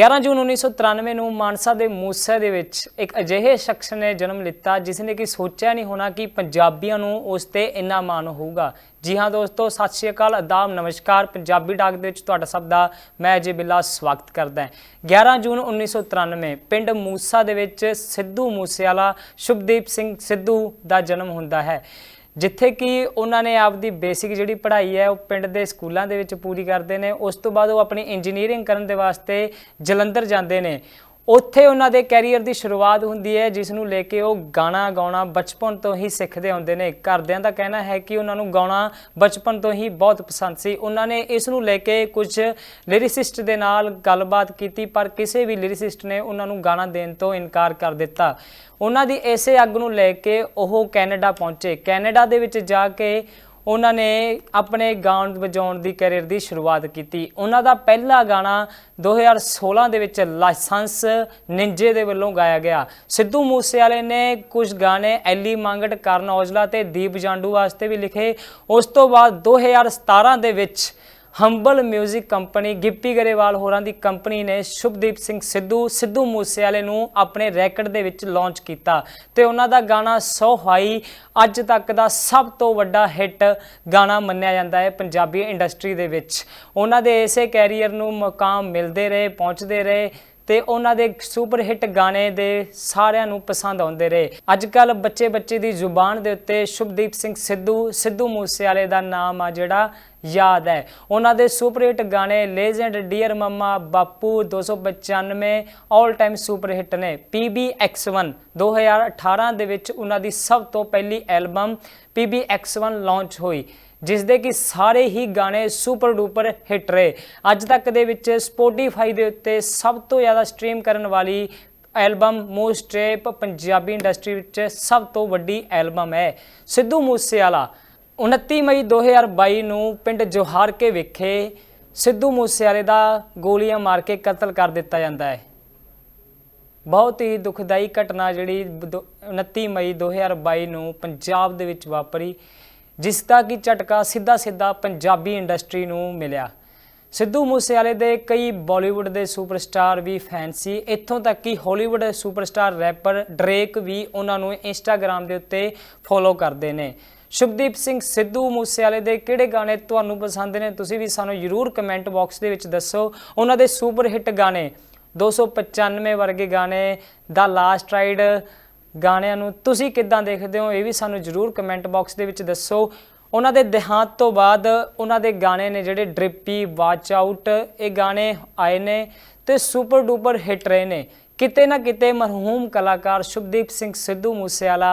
11 ਜੂਨ 1993 ਨੂੰ ਮਾਨਸਾ ਦੇ ਮੂਸੇ ਦੇ ਵਿੱਚ ਇੱਕ ਅਜਿਹੇ ਸ਼ਖਸ ਨੇ ਜਨਮ ਲਿੱਤਾ ਜਿਸ ਨੇ ਕਿ ਸੋਚਿਆ ਨਹੀਂ ਹੋਣਾ ਕਿ ਪੰਜਾਬੀਆਂ ਨੂੰ ਉਸ ਤੇ ਇੰਨਾ ਮਾਣ ਹੋਊਗਾ। ਜੀ ਹਾਂ ਦੋਸਤੋ, ਸਤਿ ਸ਼੍ਰੀ ਅਕਾਲ ਆਦਾਬ ਨਮਸਕਾਰ। ਪੰਜਾਬੀ ਡਾਕ ਦੇ ਵਿੱਚ ਤੁਹਾਡਾ ਸਭ ਦਾ ਮੈਂ ਅਜੇ ਬਿੱਲਾ ਸਵਾਗਤ ਕਰਦਾ ਹਾਂ। 11 ਜੂਨ 1993 ਪਿੰਡ ਮੂਸਾ ਦੇ ਵਿੱਚ ਸਿੱਧੂ ਮੂਸੇਵਾਲਾ, ਸ਼ੁਭਦੀਪ ਸਿੰਘ ਸਿੱਧੂ ਦਾ ਜਨਮ ਹੁੰਦਾ ਹੈ। ਜਿੱਥੇ ਕਿ ਉਹਨਾਂ ਨੇ ਆਪਦੀ ਬੇਸਿਕ ਜਿਹੜੀ ਪੜ੍ਹਾਈ ਹੈ ਉਹ ਪਿੰਡ ਦੇ ਸਕੂਲਾਂ ਦੇ ਵਿੱਚ ਪੂਰੀ ਕਰਦੇ ਨੇ, ਉਸ ਤੋਂ ਬਾਅਦ ਉਹ ਆਪਣੀ ਇੰਜੀਨੀਅਰਿੰਗ ਕਰਨ ਦੇ ਵਾਸਤੇ ਜਲੰਧਰ ਜਾਂਦੇ ਨੇ। ਉੱਥੇ ਉਹਨਾਂ ਦੇ ਕੈਰੀਅਰ ਦੀ ਸ਼ੁਰੂਆਤ ਹੁੰਦੀ ਹੈ, ਜਿਸ ਨੂੰ ਲੈ ਕੇ ਉਹ ਗਾਣਾ ਗਾਉਣਾ ਬਚਪਨ ਤੋਂ ਹੀ ਸਿੱਖਦੇ ਹੁੰਦੇ ਨੇ। ਘਰਦਿਆਂ ਦਾ ਕਹਿਣਾ ਹੈ ਕਿ ਉਹਨਾਂ ਨੂੰ ਗਾਉਣਾ ਬਚਪਨ ਤੋਂ ਹੀ ਬਹੁਤ ਪਸੰਦ ਸੀ। ਉਹਨਾਂ ਨੇ ਇਸ ਨੂੰ ਲੈ ਕੇ ਕੁਝ ਲਿਰਿਸਿਸਟ ਦੇ ਨਾਲ ਗੱਲਬਾਤ ਕੀਤੀ, ਪਰ ਕਿਸੇ ਵੀ ਲਿਰਿਸਿਸਟ ਨੇ ਉਹਨਾਂ ਨੂੰ ਗਾਣਾ ਦੇਣ ਤੋਂ ਇਨਕਾਰ ਕਰ ਦਿੱਤਾ। ਉਹਨਾਂ ਦੀ ਇਸੇ ਅੱਗ ਨੂੰ ਲੈ ਕੇ ਉਹ ਕੈਨੇਡਾ ਪਹੁੰਚੇ। ਕੈਨੇਡਾ ਦੇ ਵਿੱਚ ਜਾ ਕੇ ਉਹਨਾਂ ਨੇ ਆਪਣੇ ਗਾਉਣ ਵਜਾਉਣ ਦੀ ਕੈਰੀਅਰ ਦੀ ਸ਼ੁਰੂਆਤ ਕੀਤੀ। ਉਹਨਾਂ ਦਾ ਪਹਿਲਾ ਗਾਣਾ 2016 ਦੇ ਵਿੱਚ ਲਾਇਸੈਂਸ ਨਿੰਜੇ ਦੇ ਵੱਲੋਂ ਗਾਇਆ ਗਿਆ। ਸਿੱਧੂ ਮੂਸੇਵਾਲੇ ਨੇ ਕੁਝ ਗਾਣੇ ਐਲੀ ਮੰਗਟ, ਕਰਨ ਔਜਲਾ ਤੇ ਦੀਪ ਜਾਂਡੂ ਵਾਸਤੇ ਵੀ ਲਿਖੇ। ਉਸ ਤੋਂ ਬਾਅਦ 2017 ਦੇ ਵਿੱਚ ਹੰਬਲ 뮤직 ਕੰਪਨੀ ਗਿੱਪੀ ਗਰੇਵਾਲ ਹੋਰਾਂ ਦੀ ਕੰਪਨੀ ਨੇ ਸ਼ੁਭਦੀਪ ਸਿੰਘ ਸਿੱਧੂ ਸਿੱਧੂ ਮੂਸੇਵਾਲੇ ਨੂੰ ਆਪਣੇ ਰੈਕਡ ਦੇ ਵਿੱਚ ਲਾਂਚ ਕੀਤਾ ਤੇ ਉਹਨਾਂ ਦਾ ਗਾਣਾ ਸੋ ਹਾਈ ਅੱਜ ਤੱਕ ਦਾ ਸਭ ਤੋਂ ਵੱਡਾ ਹਿੱਟ ਗਾਣਾ ਮੰਨਿਆ ਜਾਂਦਾ ਹੈ ਪੰਜਾਬੀ ਇੰਡਸਟਰੀ ਦੇ ਵਿੱਚ। ਉਹਨਾਂ ਦੇ ਇਸੇ ਕੈਰੀਅਰ ਨੂੰ ਮਕਾਮ ਮਿਲਦੇ ਰਹੇ, ਪਹੁੰਚਦੇ ਰਹੇ। ਤੇ ਉਹਨਾਂ ਦੇ ਸੁਪਰ ਹਿੱਟ ਗਾਣੇ ਦੇ ਸਾਰਿਆਂ ਨੂੰ ਪਸੰਦ ਆਉਂਦੇ ਰਹੇ। ਅੱਜ ਕੱਲ ਬੱਚੇ ਬੱਚੇ ਦੀ ਜ਼ੁਬਾਨ ਦੇ ਉੱਤੇ ਸ਼ੁਭਦੀਪ ਸਿੰਘ ਸਿੱਧੂ ਸਿੱਧੂ ਮੂਸੇਵਾਲੇ ਦਾ ਨਾਮ ਆ ਜਿਹੜਾ ਯਾਦ ਹੈ। ਉਹਨਾਂ ਦੇ ਸੁਪਰ ਹਿੱਟ ਗਾਣੇ ਲੈਜੈਂਡ ਡੀਅਰ ਮਮਾ ਬਾਪੂ 295 올 ਟਾਈਮ ਸੁਪਰ ਹਿੱਟ ਨੇ। PBX1 2018 ਦੇ ਵਿੱਚ ਉਹਨਾਂ ਦੀ ਸਭ ਤੋਂ ਪਹਿਲੀ ਐਲਬਮ PBX1 ਲਾਂਚ ਹੋਈ। ਜਿਸ ਦੇ ਕਿ ਸਾਰੇ ਹੀ ਗਾਣੇ ਸੁਪਰ ਡੂਪਰ ਹਿੱਟ ਰਹੇ। ਅੱਜ ਤੱਕ ਦੇ ਵਿੱਚ ਸਪੋਟੀਫਾਈ ਦੇ ਉੱਤੇ ਸਭ ਤੋਂ ਜ਼ਿਆਦਾ ਸਟ੍ਰੀਮ ਕਰਨ ਵਾਲੀ album most rap Punjabi industry ਵਿੱਚ ਸਭ ਤੋਂ ਵੱਡੀ ਐਲਬਮ ਹੈ। ਸਿੱਧੂ ਮੂਸੇਵਾਲਾ 29 ਮਈ 2022 ਨੂੰ ਪਿੰਡ ਜੋਹਾਰਕੇ ਵਿਖੇ ਸਿੱਧੂ ਮੂਸੇਵਾਲੇ ਦਾ ਗੋਲੀਆਂ ਮਾਰ ਕੇ ਕਤਲ ਕਰ ਦਿੱਤਾ ਜਾਂਦਾ ਹੈ। ਬਹੁਤ ਹੀ ਦੁਖਦਾਈ ਘਟਨਾ ਜਿਹੜੀ ਦੋ- 29 ਮਈ 2022 ਨੂੰ ਪੰਜਾਬ ਦੇ ਵਿੱਚ ਵਾਪਰੀ। ਜਿਸ ਦਾ ਕਿ ਝਟਕਾ ਸਿੱਧਾ ਸਿੱਧਾ ਪੰਜਾਬੀ ਇੰਡਸਟਰੀ ਨੂੰ ਮਿਲਿਆ। ਸਿੱਧੂ ਮੂਸੇਵਾਲੇ ਦੇ ਕਈ ਬਾਲੀਵੁੱਡ ਦੇ ਸੁਪਰਸਟਾਰ ਵੀ ਫੈਨ ਸੀ। ਇੱਥੋਂ ਤੱਕ ਕਿ ਹਾਲੀਵੁੱਡ ਸੁਪਰਸਟਾਰ ਰੈਪਰ ਡਰੇਕ ਵੀ ਉਹਨਾਂ ਨੂੰ ਇੰਸਟਾਗ੍ਰam ਦੇ ਉੱਤੇ ਫੋਲੋ ਕਰਦੇ ਨੇ। ਸ਼ੁਭਦੀਪ ਸਿੰਘ ਸਿੱਧੂ ਮੂਸੇਵਾਲੇ ਦੇ ਕਿਹੜੇ ਗਾਣੇ ਤੁਹਾਨੂੰ ਪਸੰਦ ਨੇ, ਤੁਸੀਂ ਵੀ ਸਾਨੂੰ ਜਰੂਰ ਕਮੈਂਟ ਬਾਕਸ ਦੇ ਵਿੱਚ ਦੱਸੋ। ਉਹਨਾਂ ਦੇ ਸੁਪਰ ਹਿੱਟ ਗਾਣੇ 295 ਵਰਗੇ ਗਾਣੇ, ਦਾ ਲਾਸਟ ਰਾਈਡ ਗਾਣਿਆਂ ਨੂੰ ਤੁਸੀਂ ਕਿੱਦਾਂ ਦੇਖਦੇ ਹੋ? ਇਹ ਵੀ ਸਾਨੂੰ ਜਰੂਰ ਕਮੈਂਟ ਬਾਕਸ ਦੇ ਵਿੱਚ ਦੱਸੋ। ਉਹਨਾਂ ਦੇ ਦੇਹਾਂਤ ਤੋਂ ਬਾਅਦ ਉਹਨਾਂ ਦੇ ਗਾਣੇ ਨੇ ਜਿਹੜੇ ਡ੍ਰਿਪੀ ਵਾਚ ਆਊਟ ਇਹ ਗਾਣੇ ਆਏ ਨੇ ਤੇ ਸੁਪਰ ਡੂਪਰ ਹਿੱਟ ਰਹੇ ਨੇ। ਕਿਤੇ ਨਾ ਕਿਤੇ ਮਰਹੂਮ ਕਲਾਕਾਰ ਸ਼ੁਭਦੀਪ ਸਿੰਘ ਸਿੱਧੂ ਮੂਸੇਵਾਲਾ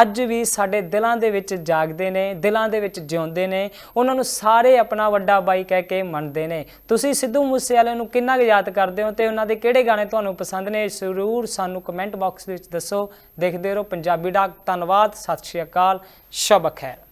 ਅੱਜ ਵੀ ਸਾਡੇ ਦਿਲਾਂ ਦੇ ਵਿੱਚ ਜਾਗਦੇ ਨੇ, ਦਿਲਾਂ ਦੇ ਵਿੱਚ ਜਿਉਂਦੇ ਨੇ, ਉਹਨਾਂ ਨੂੰ ਸਾਰੇ ਆਪਣਾ ਵੱਡਾ ਬਾਈ ਕਹਿ ਕੇ ਮੰਨਦੇ ਨੇ। ਤੁਸੀਂ ਸਿੱਧੂ ਮੂਸੇਵਾਲੇ ਨੂੰ ਕਿੰਨਾ ਕੁ ਯਾਦ ਕਰਦੇ ਹੋ ਤੇ ਉਹਨਾਂ ਦੇ ਕਿਹੜੇ ਗਾਣੇ ਤੁਹਾਨੂੰ ਪਸੰਦ ਨੇ, ਜ਼ਰੂਰ ਸਾਨੂੰ ਕਮੈਂਟ ਬਾਕਸ ਵਿੱਚ ਦੱਸੋ। ਦੇਖਦੇ ਰਹੋ ਪੰਜਾਬੀ ਡਾਕ, ਧੰਨਵਾਦ, ਸਤਿ ਸ਼੍ਰੀ ਅਕਾਲ ਸ਼ਬ ਖੈਰ